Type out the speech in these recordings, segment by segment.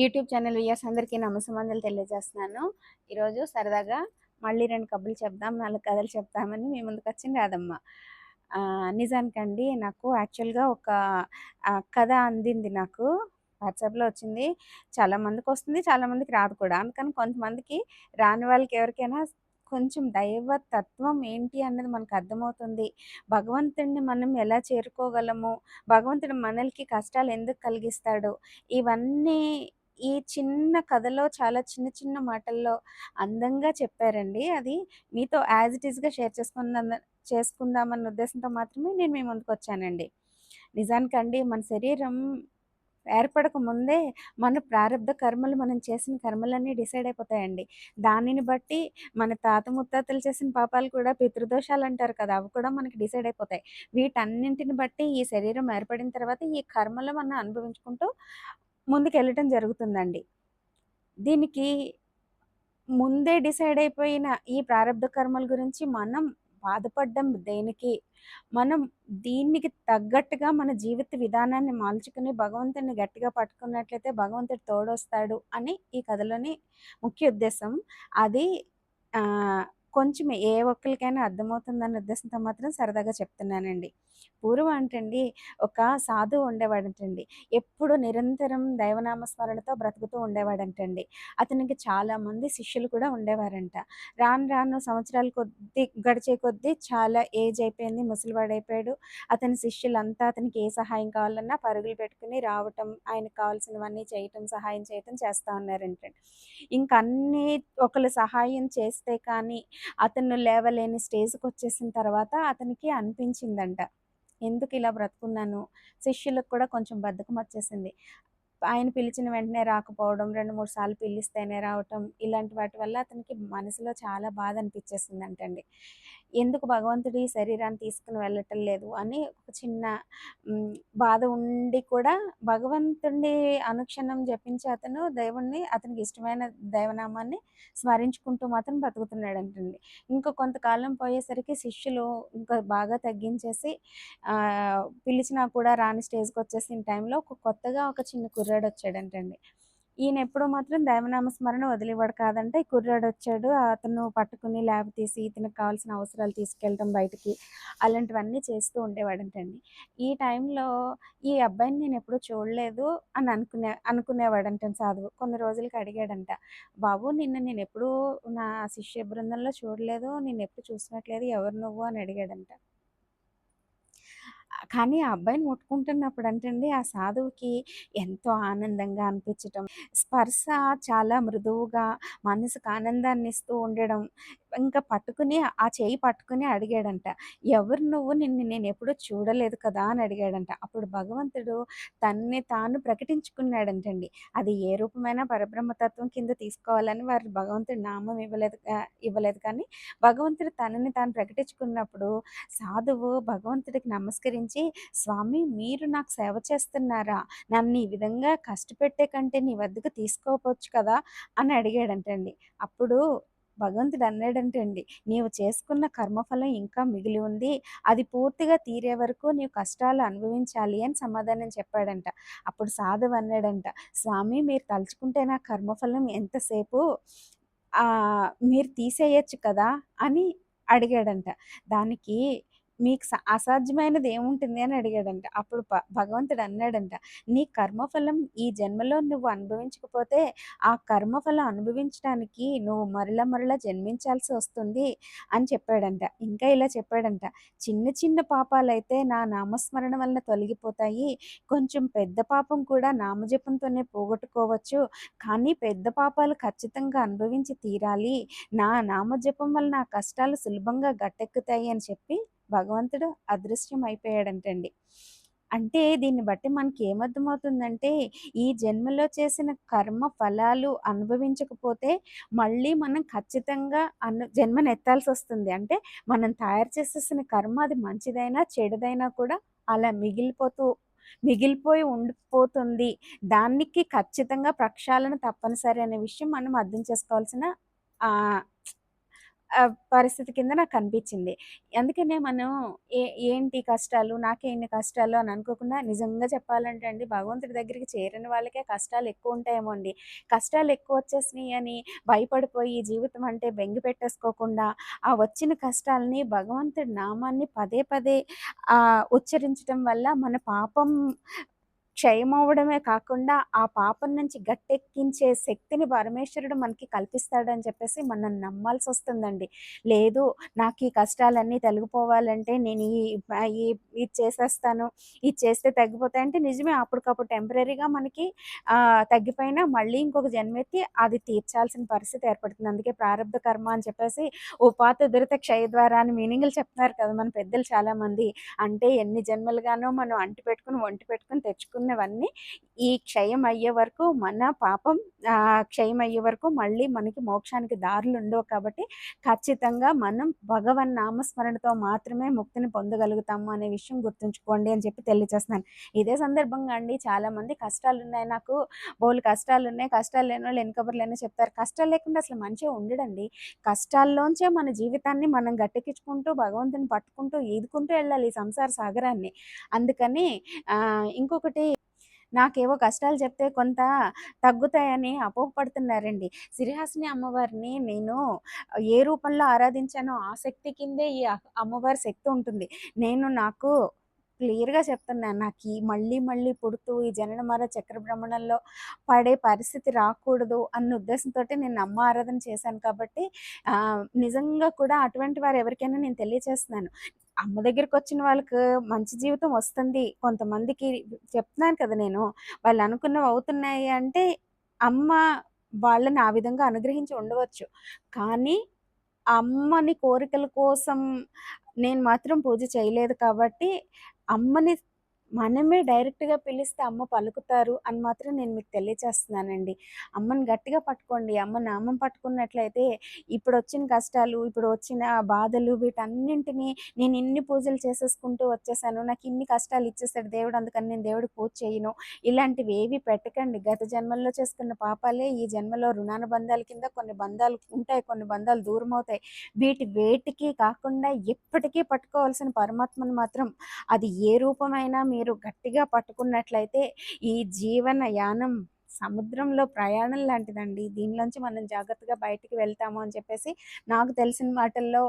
YouTube channel viewers అందరికీ నమస్సమాంజలు తెలియజేస్తున్నాను. ఈరోజు సరదాగా మళ్ళీ రెండు కబుర్లు చెప్దాం నాలుగు కథలు చెప్తామని మీ ముందుకు వచ్చింది రాదమ్మ నిజానికండి నాకు యాక్చువల్గా ఒక కథ అందింది నాకు. వాట్సాప్లో వచ్చింది. చాలామందికి వస్తుంది చాలామందికి రాదు కూడా. అందుకని కొంతమందికి రాని వాళ్ళకి ఎవరికైనా కొంచెం దైవ తత్వం ఏంటి అన్నది మనకు అర్థమవుతుంది. భగవంతుడిని మనం ఎలా చేరుకోగలము? భగవంతుడు మనల్కి కష్టాలు ఎందుకు కలిగిస్తాడు? ఇవన్నీ ఈ చిన్న కథలో చాలా చిన్న చిన్న మాటల్లో అందంగా చెప్పారండి. అది మీతో యాజ్ ఇట్ ఈస్గా షేర్ చేసుకుందా చేసుకుందామన్న ఉద్దేశంతో మాత్రమే నేను మీ ముందుకు వచ్చానండి. నిజానికండి మన శరీరం ఏర్పడక ముందే మన ప్రారంభ కర్మలు మనం చేసిన కర్మలన్నీ డిసైడ్ అయిపోతాయండి. దానిని బట్టి మన తాత ముత్తాతలు చేసిన పాపాలు కూడా పితృదోషాలు అంటారు కదా! అవి కూడా మనకి డిసైడ్ అయిపోతాయి. వీటన్నింటిని బట్టి ఈ శరీరం ఏర్పడిన తర్వాత ఈ కర్మలు మనం అనుభవించుకుంటూ ముందుకు వెళ్ళటం జరుగుతుందండి. దీనికి ముందే డిసైడ్ అయిపోయిన ఈ ప్రారంభ కర్మల గురించి మనం బాధపడ్డం దేనికి? మనం దీనికి తగ్గట్టుగా మన జీవిత విధానాన్ని మార్చుకుని భగవంతుని గట్టిగా పట్టుకున్నట్లయితే భగవంతుడు తోడొస్తాడు అని ఈ కథలోని ముఖ్య ఉద్దేశం. అది కొంచెం ఏ ఒక్కరికైనా అర్థమవుతుందన్న ఉద్దేశంతో మాత్రం సరదాగా చెప్తున్నానండి. పూర్వం అంటండి ఒక సాధువు ఉండేవాడంటండి. ఎప్పుడు నిరంతరం దైవనామస్మరణతో బ్రతుకుతూ ఉండేవాడంటండి. అతనికి చాలా మంది శిష్యులు కూడా ఉండేవారంట. రాను రాను సంవత్సరాల కొద్దీ గడిచే కొద్దీ చాలా ఏజ్ అయిపోయింది ముసలివాడైపోయాడు. అతని శిష్యులంతా అతనికి ఏ సహాయం కావాలన్నా పరుగులు పెట్టుకుని రావటం ఆయనకు కావాల్సినవన్నీ చేయటం సహాయం చేయటం చేస్తూ ఉన్నారంట. ఇంకా అన్నీ ఒకళ్ళు సహాయం చేస్తే కానీ అతను లేవలేని స్టేజ్కి వచ్చేసిన తర్వాత అతనికి అనిపించిందంట. ఎందుకు ఇలా బ్రతుకున్నాను? శిష్యులకు కూడా కొంచెం బద్ధకం వచ్చేసింది. ఆయన పిలిచిన వెంటనే రాకపోవడం రెండు మూడు సార్లు పిలిస్తేనే రావటం ఇలాంటి వాటి వల్ల అతనికి మనసులో చాలా బాధ అనిపించేసింది అంటండి ఎందుకు భగవంతుడు ఈ శరీరాన్ని తీసుకుని వెళ్ళటం లేదు అని ఒక చిన్న బాధ ఉండి కూడా భగవంతుడి అనుక్షణం జపించి అతను దేవుణ్ణి అతనికి ఇష్టమైన దైవనామాన్ని స్మరించుకుంటూ మాత్రం బతుకుతున్నాడంటండి ఇంకా కొంతకాలం పోయేసరికి శిష్యులు ఇంకా బాగా తగ్గించేసి పిలిచినా కూడా రాని స్టేజ్కి వచ్చేసిన టైంలో ఒక కొత్తగా ఒక చిన్న కుర్రాడు వచ్చాడంటండి ఈయన ఎప్పుడూ మాత్రం దైవనామ స్మరణ వదిలేవాడు కాదంటే. కుర్రాడు వచ్చాడు అతను పట్టుకుని ల్యాబ్ తీసి ఇతనికి కావాల్సిన అవసరాలు తీసుకెళ్ళడం బయటికి అలాంటివన్నీ చేస్తూ ఉండేవాడంటండి. ఈ టైంలో ఈ అబ్బాయిని నేను ఎప్పుడూ చూడలేదు అని అనుకునే అనుకునేవాడంట సాధువు. కొన్ని రోజులకి అడిగాడంట బాబు నిన్న నేను ఎప్పుడూ నా శిష్య బృందంలో చూడలేదు. నేను ఎప్పుడు చూసినట్లేదు. ఎవరు నువ్వు? అని అడిగాడంట. కానీ ఆ అబ్బాయిని ముట్టుకుంటున్నప్పుడు అంటండి ఆ సాధువుకి ఎంతో ఆనందంగా అనిపించటం. స్పర్శ చాలా మృదువుగా మనసుకు ఆనందాన్ని ఇస్తూ ఉండడం ఇంకా పట్టుకుని ఆ చేయి పట్టుకుని అడిగాడంట. ఎవరు నువ్వు? నిన్ను నేను ఎప్పుడూ చూడలేదు కదా? అని అడిగాడంట. అప్పుడు భగవంతుడు తన్ని తాను ప్రకటించుకున్నాడంటండి. అది ఏ రూపమైన పరబ్రహ్మతత్వం కింద తీసుకోవాలని వారు భగవంతుడి నామం ఇవ్వలేదు ఇవ్వలేదు కానీ భగవంతుడు తనని తాను ప్రకటించుకున్నప్పుడు సాధువు భగవంతుడికి నమస్కరించి స్వామి మీరు నాకు సేవ చేస్తున్నారా? నన్ను ఈ విధంగా కష్టపెట్టే కంటే నీ వద్దకు తీసుకోవచ్చు కదా? అని అడిగాడంటండి. అప్పుడు భగవంతుడు అన్నాడంటండి నీవు చేసుకున్న కర్మఫలం ఇంకా మిగిలి ఉంది. అది పూర్తిగా తీరే వరకు నీవు కష్టాలు అనుభవించాలి అని సమాధానం చెప్పాడంట. అప్పుడు సాధువు అన్నాడంట స్వామి మీరు తలుచుకుంటే నా కర్మఫలం ఎంతసేపు మీరు తీసేయచ్చు కదా అని అడిగాడంట. దానికి మీకు అసాధ్యమైనది ఏముంటుంది అని అడిగాడంట. అప్పుడు భగవంతుడు అన్నాడంట నీ కర్మఫలం ఈ జన్మలో నువ్వు అనుభవించకపోతే ఆ కర్మఫలం అనుభవించడానికి నువ్వు మరల మరల జన్మించాల్సి వస్తుంది అని చెప్పాడంట. ఇంకా ఇలా చెప్పాడంట చిన్న చిన్న పాపాలైతే నా నామస్మరణ వలన తొలగిపోతాయి. కొంచెం పెద్ద పాపం కూడా నామజపంతోనే పోగొట్టుకోవచ్చు. కానీ పెద్ద పాపాలు ఖచ్చితంగా అనుభవించి తీరాలి. నా నామజపం వల్ల నా కష్టాలు సులభంగా గట్టెక్కుతాయి అని చెప్పి భగవంతుడు అదృశ్యం అయిపోయాడంటండి అంటే దీన్ని బట్టి మనకి ఏమర్థమవుతుందంటే ఈ జన్మలో చేసిన కర్మ ఫలాలు అనుభవించకపోతే మళ్ళీ మనం ఖచ్చితంగా అను జన్మను ఎత్తాల్సి వస్తుంది అంటే మనం తయారు చేసేసిన కర్మ అది మంచిదైనా చెడుదైనా కూడా అలా మిగిలిపోతూ మిగిలిపోయి ఉండిపోతుంది. దానికి ఖచ్చితంగా ప్రక్షాళన తప్పనిసరి అనే విషయం మనం అర్థం చేసుకోవాల్సిన పరిస్థితి కింద నాకు కనిపించింది. అందుకనే మనం ఏ ఏంటి కష్టాలు, నాకే ఇన్ని కష్టాలు అని అనుకోకుండా నిజంగా చెప్పాలంటే అండి భగవంతుడి దగ్గరికి చేరిన వాళ్ళకే కష్టాలు ఎక్కువ ఉంటాయేమో అండి. కష్టాలు ఎక్కువ వచ్చేసినాయి అని భయపడిపోయి జీవితం అంటే బెంగి పెట్టేసుకోకుండా, ఆ వచ్చిన కష్టాలని భగవంతుడి నామాన్ని పదే పదే ఉచ్చరించడం ఉచ్చరించటం వల్ల మన పాపం క్షయమవ్వడమే కాకుండా, ఆ పాపం నుంచి గట్టెక్కించే శక్తిని పరమేశ్వరుడు మనకి కల్పిస్తాడని చెప్పేసి మనం నమ్మాల్సి వస్తుందండి లేదు నాకు ఈ కష్టాలన్నీ తొలగిపోవాలంటే నేను ఈ ఈ ఇది చేసేస్తాను, ఇది చేస్తే తగ్గిపోతాయంటే నిజమే అప్పటికప్పుడు టెంపరరీగా మనకి తగ్గిపోయినా మళ్ళీ ఇంకొక జన్మెత్తి అది తీర్చాల్సిన పరిస్థితి ఏర్పడుతుంది. అందుకే ప్రారంభ కర్మ అని చెప్పేసి ఉపాత దురిత క్షయద్వార అని మీనింగులు చెప్తున్నారు కదా మన పెద్దలు చాలామంది. అంటే ఎన్ని జన్మలుగానో మనం అంటి పెట్టుకొని, వంటి పెట్టుకొని చేసినవన్నీ ఈ క్షయం అయ్యే వరకు మన పాపం క్షయం అయ్యే వరకు మళ్ళీ మనకి మోక్షానికి దారులు ఉండవు కాబట్టి ఖచ్చితంగా మనం భగవన్ నామస్మరణతో మాత్రమే ముక్తిని పొందగలుగుతాము అనే విషయం గుర్తుంచుకోండి అని చెప్పి తెలియచేస్తున్నాను. ఇదే సందర్భంగా అండి చాలామంది కష్టాలున్నాయి నాకు, బోలు కష్టాలు ఉన్నాయి కష్టాలు లేని వాళ్ళు కబుర్లైనా చెప్తారు. కష్టాలు లేకుండా అసలు మంచిగా ఉండడండి. కష్టాల్లోంచే మన జీవితాన్ని మనం గట్టెక్కించుకుంటూ, భగవంతుని పట్టుకుంటూ, ఈదుకుంటూ వెళ్ళాలి ఈ సంసార సాగరాన్ని. అందుకని ఇంకొకటి నాకేవో కష్టాలు చెప్తే కొంత తగ్గుతాయని అపోహపడుతున్నారండి. సిరిహాసిని అమ్మవారిని నేను ఏ రూపంలో ఆరాధించానో ఆ శక్తి కిందే ఈ అమ్మవారి శక్తి ఉంటుంది. నేను నాకు క్లియర్‌గా చెప్తున్నాను. నాకీ మళ్ళీ మళ్ళీ పుడుతూ ఈ జనన మర చక్ర భ్రమణంలో పడే పరిస్థితి రాకూడదు అన్న ఉద్దేశంతో నేను అమ్మ ఆరాధన చేశాను కాబట్టి నిజంగా కూడా అటువంటి వారు ఎవరికైనా నేను తెలియచేస్తున్నాను. అమ్మ దగ్గరికొచ్చిన వాళ్ళకి మంచి జీవితం వస్తుంది. కొంతమందికి చెప్తున్నాను కదా నేను. వాళ్ళు అనుకున్నవి అవుతున్నాయి అంటే అమ్మ వాళ్ళని ఆ విధంగా అనుగ్రహించి ఉండవచ్చు. కానీ అమ్మని కోరికల కోసం నేను మాత్రం పూజ చేయలేదు కాబట్టి, అమ్మని మనమే డైరెక్ట్‌గా పిలిస్తే అమ్మ పలుకుతారు అని మాత్రం నేను మీకు తెలియచేస్తున్నానండి. అమ్మని గట్టిగా పట్టుకోండి. అమ్మ నామం పట్టుకున్నట్లయితే ఇప్పుడు వచ్చిన కష్టాలు, ఇప్పుడు వచ్చిన బాధలు వీటన్నింటినీ నేను ఇన్ని పూజలు చేసేసుకుంటూ వచ్చేసాను. నాకు ఇన్ని కష్టాలు ఇచ్చేసాడు దేవుడు అందుకని నేను దేవుడికి పూజ చేయను. ఇలాంటివి ఏవి పెట్టకండి. గత జన్మల్లో చేసుకున్న పాపాలే ఈ జన్మలో రుణానుబంధాల కింద కొన్ని బంధాలు ఉంటాయి. కొన్ని బంధాలు దూరమవుతాయి. వీటి వేటికి కాకుండా ఎప్పటికీ పట్టుకోవాల్సిన పరమాత్మను మాత్రం అది ఏ రూపమైనా మీ మీరు గట్టిగా పట్టుకున్నట్లయితే ఈ జీవన యానం సముద్రంలో ప్రయాణం లాంటిదండి. దీనిలోంచి మనం జాగ్రత్తగా బయటికి వెళ్తాము అని చెప్పేసి నాకు తెలిసిన మాటల్లో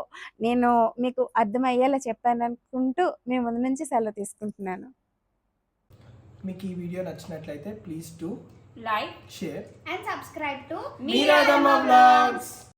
నేను మీకు అర్థమయ్యేలా చెప్పాననుకుంటూ మీ ముందు నుంచి సెలవు తీసుకుంటున్నాను. మీకు ఈ వీడియో నచ్చినట్లయితే please do like share subscribe to Meeradamma vlogs